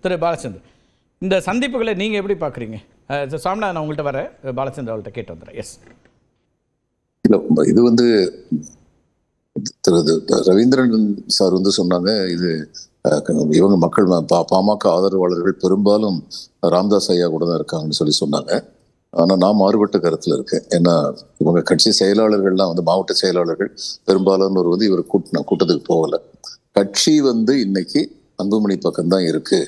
திரு பாலச்சந்தர் இந்த சந்திப்புகளை நீங்கள் எப்படி பார்க்குறீங்க? சாமிநாதன் நான் உங்கள்கிட்ட வரேன். பாலச்சந்தர் அவர்கிட்ட கேட்டு வந்துடுறேன். எஸ் இல்லை இது வந்து திரு ரவீந்திரன் சார் வந்து சொன்னாங்க இது இவங்க மக்கள் பா- பாமக ஆதரவாளர்கள் பெரும்பாலும் ராம்தாஸ் ஐயா கூட தான் இருக்காங்கன்னு சொல்லி சொன்னாங்க. ஆனால் நான் மாறுபட்ட கருத்தில் இருக்கேன். ஏன்னா இவங்க கட்சி செயலாளர்கள்லாம் வந்து மாவட்ட செயலாளர்கள் பெரும்பாலானோர் வந்து இவர் கூட்டின கூட்டத்துக்கு போகலை. கட்சி வந்து இன்னைக்கு அன்புமணி பக்கம் தான் இருக்கு.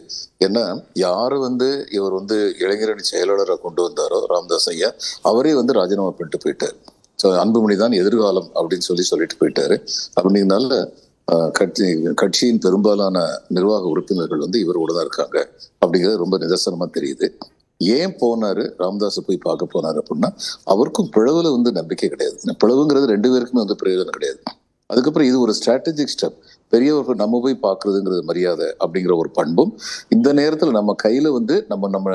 ஏன்னா யாரு வந்து இவர் வந்து இளைஞரணி செயலாளரை கொண்டு வந்தாரோ ராம்தாஸ் ஐயா அவரே வந்து ராஜினாமா பண்ணிட்டு போயிட்டார். ஸோ அன்புமணி தான் எதிர்காலம் அப்படின்னு சொல்லி சொல்லிட்டு போயிட்டாரு. அப்படிங்கிறனால கட்சி கட்சியின் பெரும்பாலான நிர்வாக உறுப்பினர்கள் வந்து இவரோட தான் இருக்காங்க. அப்படிங்கிறது ரொம்ப நிதர்சனமா தெரியுது. ஏன் போனாரு ராம்தாஸை போய் பார்க்க போனாரு அப்படின்னா அவருக்கும் பிளவுல வந்து நம்பிக்கை கிடையாது. பிளவுங்கிறது ரெண்டு பேருக்குமே வந்து பிரயோஜனம் கிடையாது. அதுக்கப்புறம் இது ஒரு ஸ்ட்ராட்டஜிக் ஸ்டெப் பெரியவர்கள் நம்ம போய் பார்க்கிறதுங்கிறது மரியாதை அப்படிங்கிற ஒரு பண்பும் இந்த நேரத்துல நம்ம கையில வந்து நம்ம நம்ம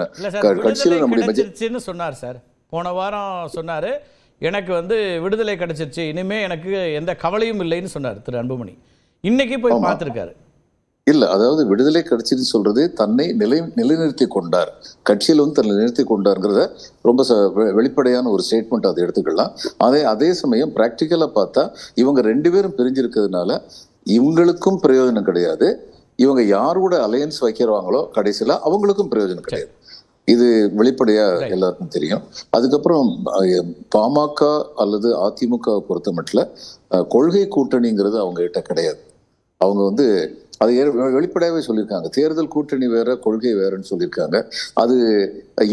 கட்சியில நம்முடைய சொன்னார் சார். போன வாரம் சொன்னார் எனக்கு வந்து விடுதலை கிடைச்சிருச்சு இனிமே எனக்கு எந்த கவலையும் இல்லைன்னு சொன்னார் திரு அன்புமணி. இன்னைக்கு போய் பார்த்துருக்காரு. இல்ல அதாவது விடுதலை கட்சின்னு சொல்றது தன்னை நிலை நிலைநிறுத்தி கொண்டார். கட்சியில் வந்து தன்னை நிறுத்தி கொண்டாருங்கிறத ரொம்ப வெளிப்படையான ஒரு ஸ்டேட்மெண்ட் அதை எடுத்துக்கலாம். அதே அதே சமயம் பிராக்டிக்கலா பார்த்தா இவங்க ரெண்டு பேரும் பிரிஞ்சிருக்கிறதுனால இவங்களுக்கும் பிரயோஜனம் கிடையாது. இவங்க யார் கூட அலையன்ஸ் வைக்கிறாங்களோ கடைசியில அவங்களுக்கும் பிரயோஜனம் கிடையாது. இது வெளிப்படையா. எல்லாருக்கும் தெரியும். அதுக்கப்புறம் பாமக அல்லது அதிமுக பொறுத்த மட்டும் கொள்கை கூட்டணிங்கிறது அவங்க கிட்ட கிடையாது. அவங்க வந்து அது வெளிப்படையாகவே சொல்லியிருக்காங்க. தேர்தல் கூட்டணி வேற கொள்கை வேறன்னு சொல்லியிருக்காங்க. அது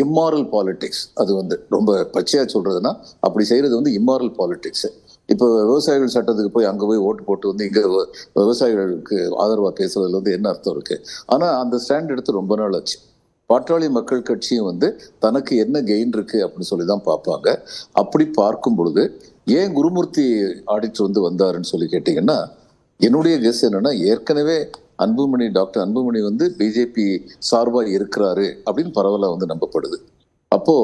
இம்மாரல் பாலிடிக்ஸ் அது வந்து ரொம்ப பச்சையா சொல்றதுன்னா அப்படி செய்யறது வந்து இம்மாரல் பாலிடிக்ஸ் இப்போ விவசாயிகள் சட்டத்துக்கு போய் அங்கே போய் ஓட்டு போட்டு வந்து இங்கே விவசாயிகளுக்கு ஆதரவாக பேசுறதுல வந்து என்ன அர்த்தம் இருக்கு? ஆனால் அந்த ஸ்டாண்ட் எடுத்து ரொம்ப நாள் ஆச்சு. பாட்டாளி மக்கள் கட்சியும் வந்து தனக்கு என்ன கெயின் இருக்கு அப்படின்னு சொல்லி தான் பார்ப்பாங்க. அப்படி பார்க்கும் பொழுது ஏன் குருமூர்த்தி ஆடிட்டர் வந்து வந்தாருன்னு சொல்லி கேட்டிங்கன்னா என்னுடைய கெஸ் என்னன்னா ஏற்கனவே அன்புமணி டாக்டர் அன்புமணி வந்து பிஜேபி சார்பா இருக்கிறாரு அப்படின்னு பரவலா வந்து நம்பப்படுது. அப்போ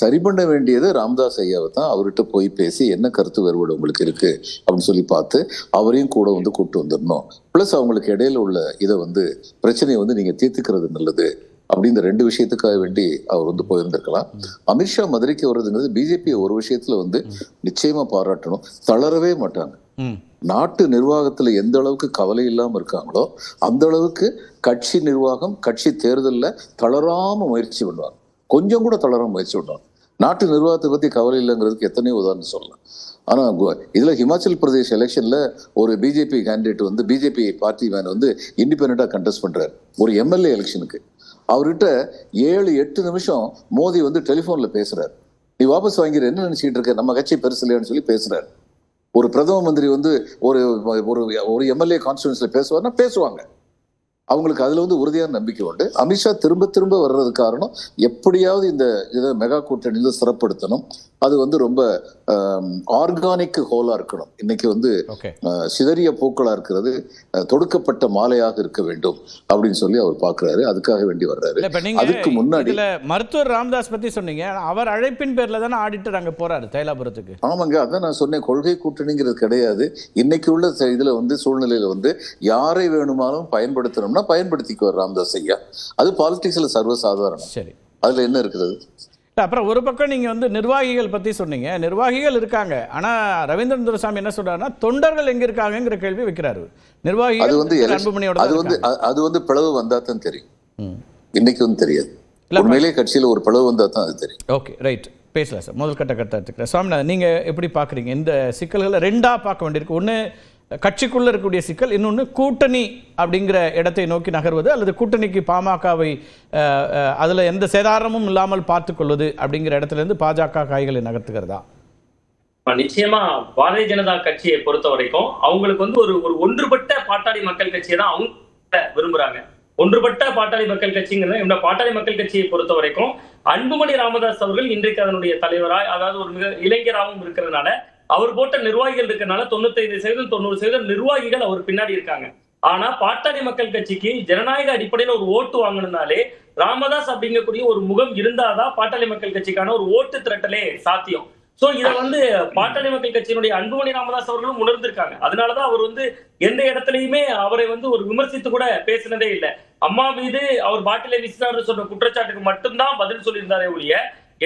சரி பண்ண வேண்டியது ராமதாஸ் ஐயாவை தான். அவர்கிட்ட போய் பேசி என்ன கருத்து வேறுபாடு உங்களுக்கு இருக்கு அப்படின்னு சொல்லி பார்த்து அவரையும் கூட வந்து கூப்பிட்டு வந்துடணும். பிளஸ் அவங்களுக்கு இடையில உள்ள இதை வந்து பிரச்சனையை வந்து நீங்க தீர்த்துக்கிறது நல்லது அப்படி இந்த ரெண்டு விஷயத்துக்காக வேண்டி அவர் வந்து போயிருந்திருக்கலாம். அமித்ஷா மதுரைக்கு வர்றதுங்கிறது பிஜேபி ஒரு விஷயத்துல வந்து நிச்சயமா பாராட்டணும். தளரவே மாட்டாங்க. நாட்டு நிர்வாகத்துல எந்த அளவுக்கு கவலை இல்லாம இருக்காங்களோ அந்த அளவுக்கு கட்சி நிர்வாகம் கட்சி தேர்தல்ல தளராம முயற்சி பண்ணுவாங்க. கொஞ்சம் கூட தளராம முயற்சி பண்ணுவாங்க. நாட்டு நிர்வாகத்தை பத்தி கவலை இல்லைங்கிறதுக்கு எத்தனையோ உதாரணம் சொல்லலாம். ஆனா இதில் இதுல ஹிமாச்சல் பிரதேஷ் எலெக்ஷன்ல ஒரு பிஜேபி கேண்டிடேட் வந்து பிஜேபி பார்ட்டி மேன் வந்து இண்டிபெண்ட்டாக கண்டெஸ்ட் பண்றாரு. ஒரு எம்எல்ஏ எலெக்ஷனுக்கு. அவர்கிட்ட ஏழு எட்டு நிமிஷம் மோடி வந்து டெலிஃபோனில் பேசுறாரு. நீ வாபஸ் வாங்கிற என்ன நினைச்சிட்டு இருக்க? நம்ம கட்சி பெருசு இல்லையான்னு சொல்லி பேசுறாரு. ஒரு பிரதம மந்திரி வந்து ஒரு ஒரு ஒரு எம்எல்ஏ கான்ஸ்டுவன்ஸில் பேசுவார்னா பேசுவாங்க. அவங்களுக்கு அதுல வந்து உறுதியான நம்பிக்கை உண்டு. அமித்ஷா திரும்ப திரும்ப வர்றது காரணம் எப்படியாவது இந்த இதை மெகா கூட்டணியில சிறப்படுத்தணும். அது வந்து ரொம்ப ஆர்கானிக் ஹோலா இருக்கணும். இன்னைக்கு வந்து சிதறிய பூக்களா இருக்கிறது தொடுக்கப்பட்ட மாலையாக இருக்க வேண்டும் அப்படின்னு சொல்லி அவர் பாக்குறாரு அதுக்காக வேண்டி வர்றாரு. அதுக்கு முன்னாடி மருத்துவர் ராமதாஸ் பத்தி சொன்னீங்க. அவர் அழைப்பின் பேர்ல தானே ஆடிட்டர் அங்க போறாரு தைலாபுரத்துக்கு. ஆமாங்க அதான் நான் சொன்னேன். கொள்கை கூட்டணிங்கிறது கிடையாது. இன்னைக்கு உள்ள இதுல வந்து சூழ்நிலையில வந்து யாரை வேணுமானாலும் பயன்படுத்தணும்னா பயன்படுத்திக்குவார் ராமதாஸ் ஐயா. அது பாலிடிக்ஸ்ல சர்வசாதாரணம். சரி. அதுல என்ன இருக்குது? இல்ல, அப்புறம் ஒரு பக்கம் நீங்க வந்து நிர்வாகிகள் பத்தி சொன்னீங்க. நிர்வாகிகள் இருக்காங்க. ஆனா ரவீந்திரன் துரைசாமி என்ன சொல்றாருன்னா தொண்டர்கள் எங்க இருக்காங்கங்கிற கேள்வி வைக்கிறாரு. அது நிர்வாகிகள் வந்து திரு election- அன்புமணியோட அது வந்து அது வந்து பிளவு வந்தா தான் தெரியும். இன்னைக்கு வந்து தெரியாது. இல்ல, உண்மையிலேயே கட்சியில ஒரு பிளவு வந்தா தான் அது தெரியும். Okay right. பேசலாம் சார். முதல் கட்ட கட்ட எடுத்துக்கிறேன். சுவாமிநாதன் நீங்க எப்படி பார்க்குறீங்க இந்த சிக்கல்களை ரெண்டா பார்க்க வேண்டியிருக்கு. ஒன்று கட்சிக்குள்ளே இருக்கக்கூடிய சிக்கல் இன்னொன்று கூட்டணி அப்படிங்கிற இடத்தை நோக்கி நகர்வது அல்லது கூட்டணிக்கு பாமகவை அதில் எந்த சேதாரமும் இல்லாமல் பார்த்துக்கொள்வது அப்படிங்கிற இடத்துல இருந்து பாஜக காய்களை நகர்த்துகிறதா? நிச்சயமா பாரதிய ஜனதா கட்சியை பொறுத்த வரைக்கும் அவங்களுக்கு வந்து ஒரு ஒரு ஒன்றுபட்ட பாட்டாளி மக்கள் கட்சியை தான் அவங்க விரும்புறாங்க. ஒன்றுபட்ட பாட்டாளி மக்கள் கட்சிங்கிறது இந்த பாட்டாளி மக்கள் கட்சியை பொறுத்த வரைக்கும் அன்புமணி ராமதாஸ் அவர்கள் இன்றைக்கு அதனுடைய தலைவராய் அதாவது ஒரு மிக இளைஞராகவும் இருக்கிறதுனால அவர் போட்ட நிர்வாகிகள் இருக்கறனால தொண்ணூத்தைந்து சதவீதம் தொண்ணூறு சதவீதம் நிர்வாகிகள் அவர் பின்னாடி இருக்காங்க. ஆனா பாட்டாளி மக்கள் கட்சிக்கு ஜனநாயக அடிப்படையில ஒரு ஓட்டு வாங்கணும்னாலே ராமதாஸ் அப்படிங்கக்கூடிய ஒரு முகம் இருந்தாதான் பாட்டாளி மக்கள் கட்சிக்கான ஒரு ஓட்டு திரட்டலே சாத்தியம். சோ இத வந்து பாட்டாளி மக்கள் கட்சியினுடைய அன்புமணி ராமதாஸ் அவர்களும் உணர்ந்திருக்காங்க. அதனாலதான் அவர் வந்து எந்த இடத்துலயுமே அவரை வந்து ஒரு விமர்சித்து கூட பேசினதே இல்லை. அம்மா மீது அவர் பாட்டிலே வீசினார் சொன்ன குற்றச்சாட்டுக்கு மட்டும்தான் பதில் சொல்லியிருந்தாரே ஒழிய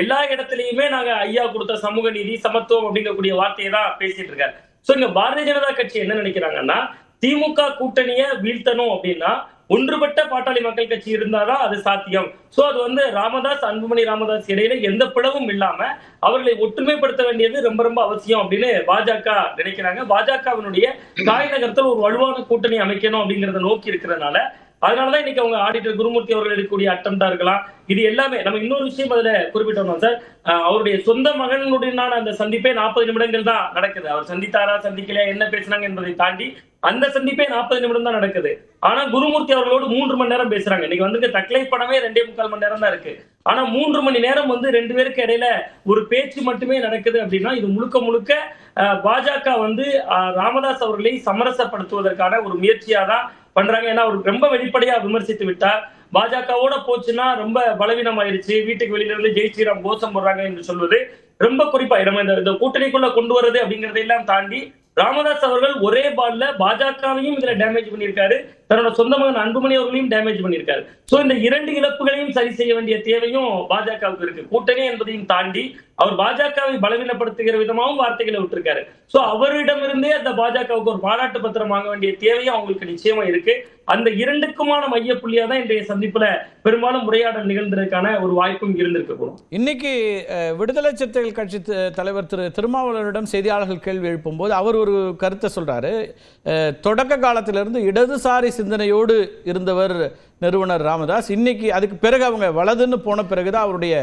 எல்லா இடத்துலயுமே நாங்க ஐயா கொடுத்த சமூக நீதி சமத்துவம் அப்படிங்கக்கூடிய வார்த்தையை தான் பேசிட்டு இருக்காரு. சோ இங்க பாரதிய ஜனதா கட்சி என்ன நினைக்கிறாங்கன்னா திமுக கூட்டணிய வீழ்த்தணும் அப்படின்னா ஒன்றுபட்ட பாட்டாளி மக்கள் கட்சி இருந்தாதான் அது சாத்தியம். சோ அது வந்து ராமதாஸ் அன்புமணி ராமதாஸ் இடையில எந்த பிளவும் இல்லாம அவர்களை ஒற்றுமைப்படுத்த வேண்டியது ரொம்ப ரொம்ப அவசியம் அப்படின்னு பாஜக நினைக்கிறாங்க. பாஜகவினுடைய காய் நகரத்தில் ஒரு வலுவான கூட்டணி அமைக்கணும் அப்படிங்கறத நோக்கி இருக்கிறதுனால அதனாலதான் இன்னைக்கு அவங்க ஆடிட்டர் குருமூர்த்தி அவர்கள் எடுக்கக்கூடிய அட்டம்டா இருக்கலாம். இது எல்லாமே நம்ம இன்னொரு விஷயம் அதுல குறிப்பிட்டோம் சார் அவருடைய சொந்த மகனுடனான அந்த சந்திப்பே நாற்பது நிமிடங்கள் தான் நடக்குது. அவர் சந்தித்தாரா சந்திக்கலையா என்ன பேசுனாங்க என்பதை தாண்டி அந்த சந்திப்பே நாற்பது நிமிடம் தான் நடக்குது. ஆனா குருமூர்த்தி அவர்களோடு மூன்று மணி நேரம் பேசுறாங்க. இன்னைக்கு வந்து தக்லை படமே ரெண்டே முக்கால் மணி நேரம் தான் இருக்கு. ஆனா மூன்று மணி நேரம் வந்து ரெண்டு பேருக்கு இடையில ஒரு பேச்சு மட்டுமே நடக்குது அப்படின்னா இது முழுக்க முழுக்க பாஜக வந்து ராமதாஸ் அவர்களை சமரசப்படுத்துவதற்கான ஒரு முயற்சியா தான் பண்றாங்க. ஏன்னா அவர் ரொம்ப வெளிப்படையா விமர்சித்து விட்டார். பாஜகவோட போச்சுன்னா ரொம்ப பலவீனம் ஆயிருச்சு வீட்டுக்கு வெளியில இருந்து ஜெய் ஸ்ரீராம் கோஷம் போடுறாங்க என்று சொல்வது ரொம்ப குறிப்பா நம்ம இந்த இந்த கூட்டணிக்குள்ள கொண்டு வர்றது அப்படிங்கறதையெல்லாம் தாண்டி ராமதாஸ் அவர்கள் ஒரே பால்ல பாஜகவையும் இதுல டேமேஜ் பண்ணியிருக்காரு. தன்னோட சொந்த மகன் அன்புமணி அவர்களையும் டேமேஜ் பண்ணியிருக்காரு. சோ இந்த இரண்டு இழப்புகளையும் சரி செய்ய வேண்டிய தேவையும் பாஜகவுக்கு இருக்கு. கூட்டணி என்பதையும் தாண்டி அவர் பாஜகவை பலவீனப்படுத்துகிற விதமாகவும் வார்த்தைகளை விட்டுருக்காரு. சோ அவரிடமிருந்தே அந்த பாஜகவுக்கு ஒரு பாராட்டு பத்திரம் வாங்க வேண்டிய தேவையும் அவங்களுக்கு நிச்சயமா இருக்கு. அந்த இரண்டுக்குமான மைய புள்ளியா தான் இன்றைய சந்திப்புல பெரும்பாலும் உரையாடல் நிகழ்ந்ததற்கான ஒரு வாய்ப்பும் இருந்திருக்க கூடும் இன்னைக்கு விடுதலை சிறுத்தைகள் கட்சி தலைவர் திரு திருமாவளவனிடம் செய்தியாளர்கள் கேள்வி எழுப்பும் போது அவர் ஒரு கருத்தை சொல்றாரு. தொடக்க காலத்திலிருந்து இடதுசாரி சிந்தனையோடு இருந்தவர் நிறுவனர் ராமதாஸ். இன்னைக்கு அதுக்கு பிறகு அவங்க வலதுன்னு போன பிறகுதான் அவருடைய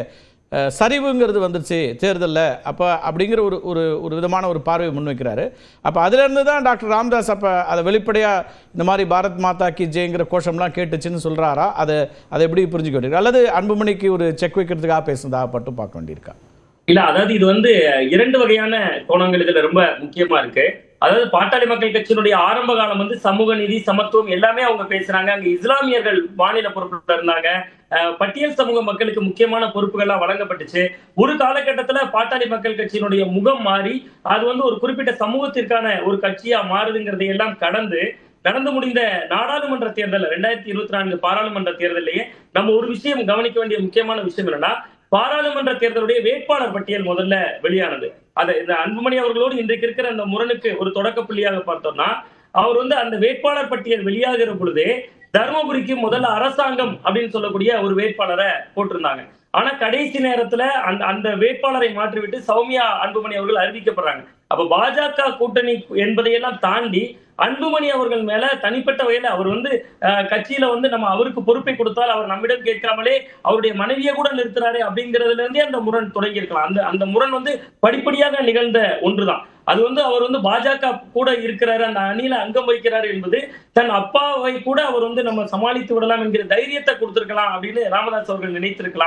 சரிவுங்கிறது வந்துருச்சு தேர்தலில். அப்போ அப்படிங்கிற ஒரு ஒரு ஒரு விதமான ஒரு பார்வையை முன்வைக்கிறாரு அப்போ அதிலிருந்து தான் டாக்டர் ராம்தாஸ் அப்போ அதை வெளிப்படையாக இந்த மாதிரி பாரத் மாதா கி ஜெயங்கிற கோஷம்லாம் கேட்டுச்சுன்னு சொல்கிறாரா அதை அதை எப்படி புரிஞ்சுக்க வேண்டியிருக்கு? அல்லது அன்புமணிக்கு ஒரு செக் வைக்கிறதுக்காக பேசுனதாக பட்டு பார்க்க வேண்டியிருக்கா? இல்லை அதாவது இது வந்து இரண்டு வகையான கோணங்கள் இதில் ரொம்ப முக்கியமாக இருக்குது அதாவது பாட்டாளி மக்கள் கட்சியினுடைய ஆரம்ப காலம் வந்து சமூக நீதி சமத்துவம் எல்லாமே அவங்க பேசுறாங்க அங்க இஸ்லாமியர்கள் மாநில பொறுப்புல இருந்தாங்க. பட்டியல் சமூக மக்களுக்கு முக்கியமான பொறுப்புகள்லாம் வழங்கப்பட்டுச்சு. ஒரு காலகட்டத்துல பாட்டாளி மக்கள் கட்சியினுடைய முகம் மாறி அது வந்து ஒரு குறிப்பிட்ட சமூகத்திற்கான ஒரு கட்சியா மாறுதுங்கிறதை எல்லாம் கடந்து நடந்து முடிந்த நாடாளுமன்ற தேர்தல் ரெண்டாயிரத்தி இருபத்தி நான்கு பாராளுமன்ற தேர்தலையே நம்ம ஒரு விஷயம் கவனிக்க வேண்டிய முக்கியமான விஷயம் என்னன்னா பாராளுமன்ற தேர்தலுடைய வேட்பாளர் பட்டியல் முதல்ல வெளியானது. அதை இந்த அன்புமணி அவர்களோடு இன்றைக்கு இருக்கிற அந்த முரணுக்கு ஒரு தொடக்க புள்ளியாக பார்த்தோம்னா அவர் வந்து அந்த வேட்பாளர் பட்டியல் வெளியாகிற பொழுதே தருமபுரிக்கு முதல்ல அரசாங்கம் அப்படின்னு சொல்லக்கூடிய ஒரு வேட்பாளரை போட்டிருந்தாங்க. ஆனா கடைசி நேரத்துல அந்த அந்த வேட்பாளரை மாற்றிவிட்டு சௌமியா அன்புமணி அவர்கள் அறிவிக்கப்படுறாங்க. அப்ப பாஜக கூட்டணி என்பதையெல்லாம் தாண்டி அன்புமணி அவர்கள் மேல தனிப்பட்ட வகையில அவர் வந்து கட்சியில வந்து நம்ம அவருக்கு பொறுப்பை கொடுத்தால் அவர் நம்மிடம் கேட்காமலே அவருடைய மனைவியை கூட நிறுத்துறாரு அப்படிங்கறதுல இருந்தே அந்த முரண் தொடங்கி இருக்கலாம். அந்த அந்த முரண் வந்து படிப்படியாக நிகழ்ந்த ஒன்றுதான். அது வந்து அவர் வந்து பாஜக கூட இருக்கிறாரு அந்த அணியில அங்கம் வகிக்கிறாரு என்பது தன் அப்பாவை கூட அவர் வந்து நம்ம சமாளித்து விடலாம் என்கிற தைரியத்தை கொடுத்திருக்கலாம் அப்படின்னு ராமதாஸ் அவர்கள் நினைத்திருக்கலாம்.